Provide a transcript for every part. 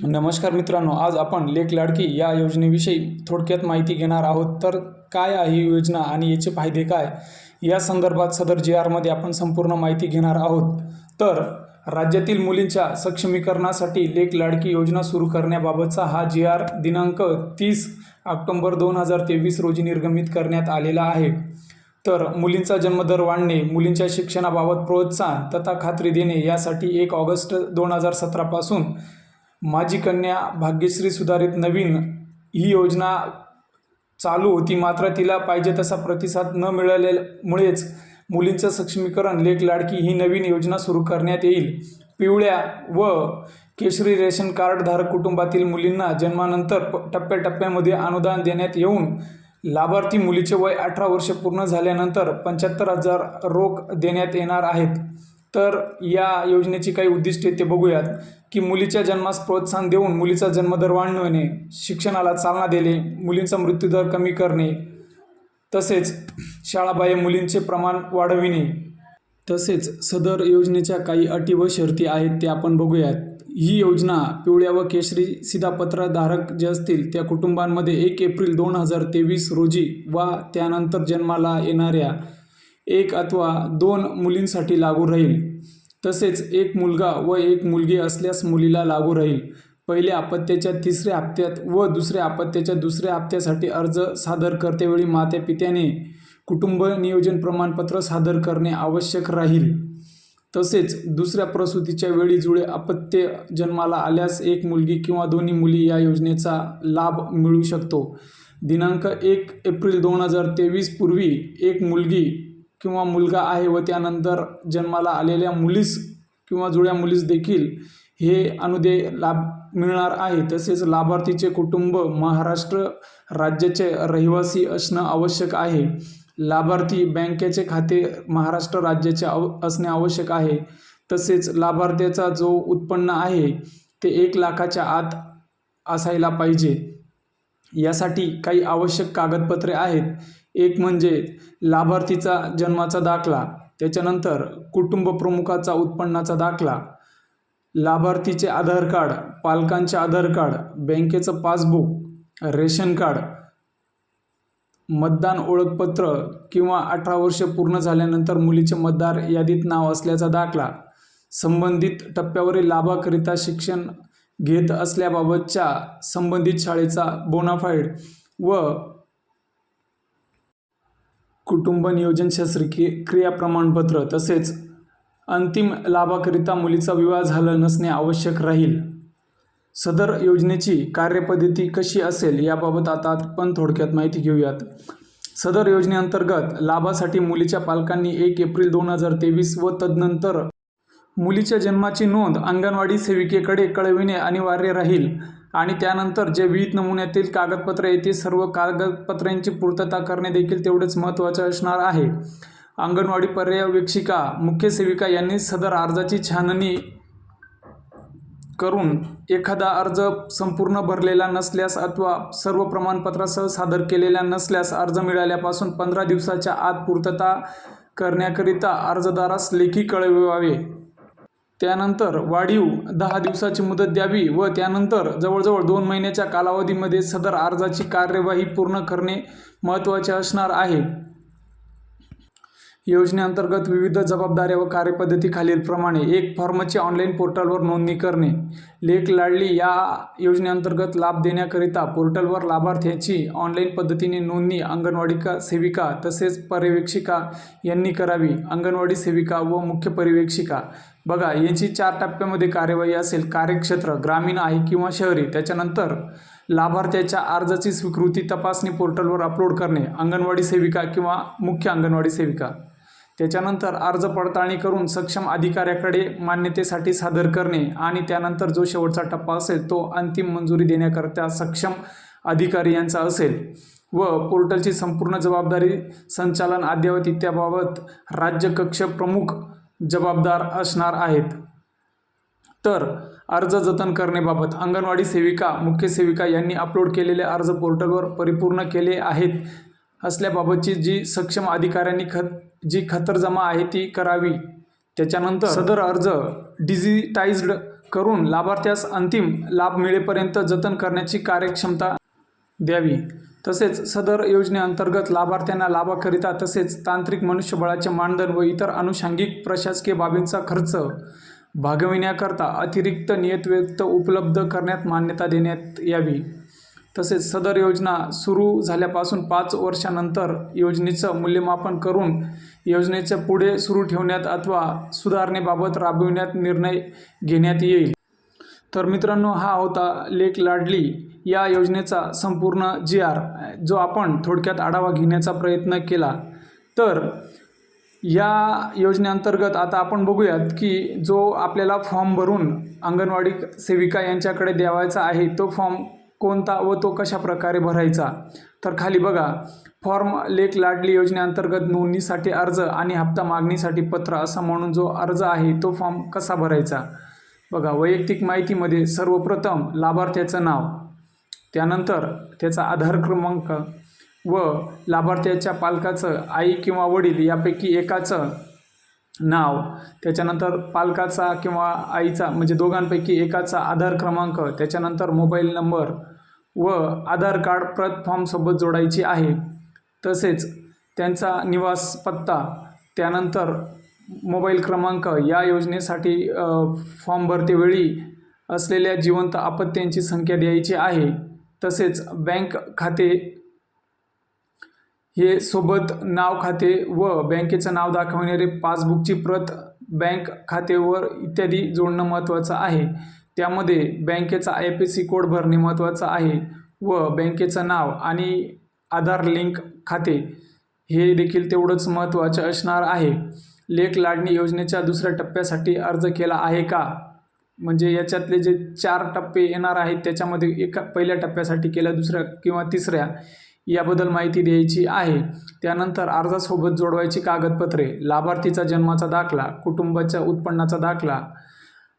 नमस्कार मित्रांनो आज आपण लेख लाडकी या योजनेविषयी थोडक्यात माहिती घेणार आहोत. तर काय आहे ही योजना आणि याचे फायदे काय? या संदर्भात सदर जी आरमध्ये आपण संपूर्ण माहिती घेणार आहोत. तर राज्यातील मुलींच्या सक्षमीकरणासाठी लेख लाडकी योजना सुरू करण्याबाबतचा हा जी आर दिनांक तीस ऑक्टोंबर दोन हजार तेवीस रोजी निर्गमित करण्यात आलेला आहे. तर मुलींचा जन्मदर वाढणे मुलींच्या शिक्षणाबाबत प्रोत्साहन तथा खात्री देणे यासाठी एक ऑगस्ट दोन हजार सतरापासून माझी कन्या भाग्यश्री सुधारित नवीन ही योजना चालू होती. मात्र तिला पाहिजे तसा प्रतिसाद न मिळाल्यामुळेच मुलींचं सक्षमीकरण लेक लाडकी ही नवीन योजना सुरू करण्यात येईल. पिवळ्या व केशरी रेशन कार्डधारक कुटुंबातील मुलींना जन्मानंतर टप्प्याटप्प्यामध्ये अनुदान देण्यात येऊन लाभार्थी मुलीचे वय अठरा वर्ष पूर्ण झाल्यानंतर पंच्याहत्तर हजार रोख देण्यात येणार आहेत. तर या योजनेची काही उद्दिष्टे ते बघूयात की मुलीच्या जन्मास प्रोत्साहन देऊन मुलीचा जन्मदर वाढवणे शिक्षणाला चालना देणे मुलींचा मृत्यूदर कमी करणे तसेच शाळाबाह्य मुलींचे प्रमाण वाढविणे तसेच सदर योजनेच्या काही अटी व शर्ती आहेत ते आपण बघूयात. ही योजना पिवळ्या व केशरी शिधापत्रधारक जे असतील त्या कुटुंबांमध्ये एक एप्रिल दोन हजार तेवीस रोजी वा त्यानंतर जन्माला येणाऱ्या एक अथवा दोन मुलींसाठी लागू राहील. तसेच एक मुलगा व एक मुलगी असल्यास मुलीला लागू राहील. पहिल्या अपत्याच्या तिसऱ्या हप्त्यात व दुसऱ्या अपत्याच्या दुसऱ्या हप्त्यासाठी अर्ज सादर करतेवेळी माता पित्याने कुटुंब नियोजन प्रमाणपत्र सादर करणे आवश्यक राहील. तसेच दुसऱ्या प्रसूतीच्या वेळी जुळे अपत्य जन्माला आल्यास एक मुलगी किंवा दोन्ही मुली या योजनेचा लाभ मिळू शकतो. दिनांक एक एप्रिल दोन हजार तेवीस पूर्वी एक मुलगी किंवा मुलगा आहे व त्यानंतर जन्माला आलेल्या मुलीस किंवा जुळ्या मुलीस देखील हे अनुदेय लाभ मिळणार आहे. तसेच लाभार्थीचे कुटुंब महाराष्ट्र राज्याचे रहिवासी असणं आवश्यक आहे. लाभार्थी बँकेचे खाते महाराष्ट्र राज्याचे आव असणे आवश्यक आहे. तसेच लाभार्थ्याचा जो उत्पन्न आहे ते एक लाखाच्या आत असायला पाहिजे. यासाठी काही आवश्यक कागदपत्रे आहेत. एक म्हणजे लाभार्थीचा जन्माचा दाखला त्याच्यानंतर कुटुंब प्रमुखाचा उत्पन्नाचा दाखला लाभार्थीचे आधार कार्ड पालकांचे आधार कार्ड बँकेचं पासबुक रेशन कार्ड मतदान ओळखपत्र किंवा अठरा वर्ष पूर्ण झाल्यानंतर मुलीचे मतदार यादीत नाव असल्याचा दाखला संबंधित टप्प्यावरील लाभाकरिता शिक्षण घेत असल्याबाबतच्या संबंधित शाळेचा बोनाफाईड व कुटुंब नियोजन शस्त्रक्रिये क्रिया प्रमाणपत्र तसेच अंतिम लाभाकरिता मुलीचा विवाह झाला नसणे आवश्यक राहील. सदर योजनेची कार्यपद्धती कशी असेल याबाबत आता आपण थोडक्यात माहिती घेऊयात. सदर योजनेअंतर्गत लाभासाठी मुलीच्या पालकांनी एक एप्रिल दोन हजार तेवीस व तदनंतर मुलीच्या जन्माची नोंद अंगणवाडी सेविकेकडे कळविणे अनिवार्य राहील. आणि त्यानंतर जे विहित नमुन्यातील कागदपत्र येतील सर्व कागदपत्रांची पूर्तता करणे देखील तेवढेच महत्त्वाचे असणार आहे. अंगणवाडी पर्यवेक्षिका मुख्य सेविका यांनी सदर अर्जाची छाननी करून एखादा अर्ज संपूर्ण भरलेला नसल्यास अथवा सर्व प्रमाणपत्रासह सादर केलेल्या नसल्यास अर्ज मिळाल्यापासून पंधरा दिवसाच्या आत पूर्तता करण्याकरिता अर्जदारास लेखी कळवावे. त्यानंतर वाढीव दहा दिवसाची मुदत द्यावी व त्यानंतर जवळजवळ दोन महिन्याच्या कालावधीमध्ये सदर अर्जाची कार्यवाही पूर्ण करणे महत्त्वाचे असणार आहे. योजनेअंतर्गत विविध जबाबदाऱ्या व कार्यपद्धती खालीलप्रमाणे एक फॉर्मची ऑनलाईन पोर्टलवर नोंदणी करणे लेख लाडली या योजनेअंतर्गत लाभ देण्याकरिता पोर्टलवर लाभार्थ्याची ऑनलाईन पद्धतीने नोंदणी अंगणवाडी सेविका तसेच पर्यवेक्षिका यांनी करावी. अंगणवाडी सेविका व मुख्य पर्यवेक्षिका बघा यांची चार टप्प्यामध्ये कार्यवाही असेल कार्यक्षेत्र ग्रामीण आहे किंवा शहरी त्याच्यानंतर लाभार्थ्याच्या अर्जाची स्वीकृती तपासणी पोर्टलवर अपलोड करणे अंगणवाडी सेविका किंवा मुख्य अंगणवाडी सेविका. त्याच्यानंतर अर्ज पडताळणी करून सक्षम अधिकाऱ्याकडे मान्यतेसाठी सादर करणे आणि त्यानंतर जो शेवटचा टप्पा असेल तो अंतिम मंजुरी देण्याकरता सक्षम अधिकारी यांचा असेल. व पोर्टलची संपूर्ण जबाबदारी संचालन अद्ययावत इत्याबाबत राज्य कक्ष प्रमुख जबाबदार असणार आहेत. तर अर्ज जतन करण्याबाबत अंगणवाडी सेविका मुख्य सेविका यांनी अपलोड केलेले अर्ज पोर्टलवर परिपूर्ण केले आहेत. असल्याबाबतची जी सक्षम अधिकाऱ्यांनी खत जी खातरजमा आहे ती करावी. त्याच्यानंतर सदर अर्ज डिजिटाइज्ड करून लाभार्थ्यास अंतिम लाभ मिळेपर्यंत जतन करण्याची कार्यक्षमता द्यावी. तसेच सदर योजनेअंतर्गत लाभार्थ्यांना लाभाकरिता तसेच तांत्रिक मनुष्यबळाचे मानधन व इतर अनुषंगिक प्रशासकीय बाबींचा खर्च भागविण्याकरता अतिरिक्त नियतव्यक्त उपलब्ध करण्यात मान्यता देण्यात यावी. तसेच सदर योजना सुरू झाल्यापासून पाच वर्षानंतर योजनेचं मूल्यमापन करून योजनेच्या पुढे सुरू ठेवण्यात अथवा सुधारणेबाबत राबविण्यात निर्णय घेण्यात येईल. तर मित्रांनो हा होता लेक लाडली या योजनेचा संपूर्ण जी आर जो आपण थोडक्यात आढावा घेण्याचा प्रयत्न केला. तर या योजनेअंतर्गत आता आपण बघूयात की जो आपल्याला फॉर्म भरून अंगणवाडी सेविका यांच्याकडे द्यावायचा आहे तो फॉर्म कोणता व तो कशा प्रकारे भरायचा? तर खाली बघा फॉर्म लेख लाडली योजनेअंतर्गत नोंदणीसाठी अर्ज आणि हप्ता मागणीसाठी पत्र असा म्हणून जो अर्ज आहे तो फॉर्म कसा भरायचा? बघा वैयक्तिक माहितीमध्ये सर्वप्रथम लाभार्थ्याचं नाव त्यानंतर त्याचा आधार क्रमांक व लाभार्थ्याच्या पालकाचं आई किंवा वडील यापैकी एकाचं नाव त्याच्यानंतर पालकाचा किंवा आईचा म्हणजे दोघांपैकी एकाचा आधार क्रमांक त्याच्यानंतर मोबाईल नंबर व आधार कार्ड प्रत फॉर्मसोबत जोडायची आहे. तसेच त्यांचा निवास पत्ता त्यानंतर मोबाईल क्रमांक या योजनेसाठी फॉर्म भरतेवेळी असलेल्या जिवंत आपत्त्यांची संख्या द्यायची आहे. तसेच बँक खाते हे सोबत नाव खाते व बँकेचं नाव दाखवणारे पासबुकची प्रत बँक खातेवर इत्यादी जोडणं महत्त्वाचं आहे. त्यामध्ये बँकेचा आय पी सी कोड भरणे महत्त्वाचं आहे व बँकेचं नाव आणि आधार लिंक खाते हे देखील तेवढंच महत्त्वाचं असणार आहे. लेख लाडणी योजनेच्या दुसऱ्या टप्प्यासाठी अर्ज केला आहे का? म्हणजे याच्यातले जे चार टप्पे येणार आहेत त्याच्यामध्ये एका पहिल्या टप्प्यासाठी केल्या दुसऱ्या किंवा तिसऱ्या याबद्दल माहिती द्यायची आहे. त्यानंतर अर्जासोबत जोडवायची कागदपत्रे लाभार्थीचा जन्माचा दाखला कुटुंबाच्या उत्पन्नाचा दाखला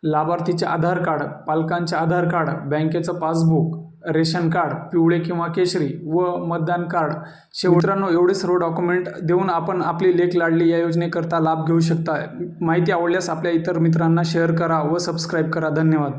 लाभार्थीचे आधार कार्ड पालकांचे आधार कार्ड बँकेचं पासबुक रेशन कार्ड पिवळे किंवा केशरी व मतदान कार्ड. शेवटांनो एवढे सर्व डॉक्युमेंट देऊन आपण आपली लेख लाडली या योजनेकरता लाभ घेऊ शकता. माहिती आवडल्यास आपल्या इतर मित्रांना शेअर करा व सबस्क्राईब करा. धन्यवाद.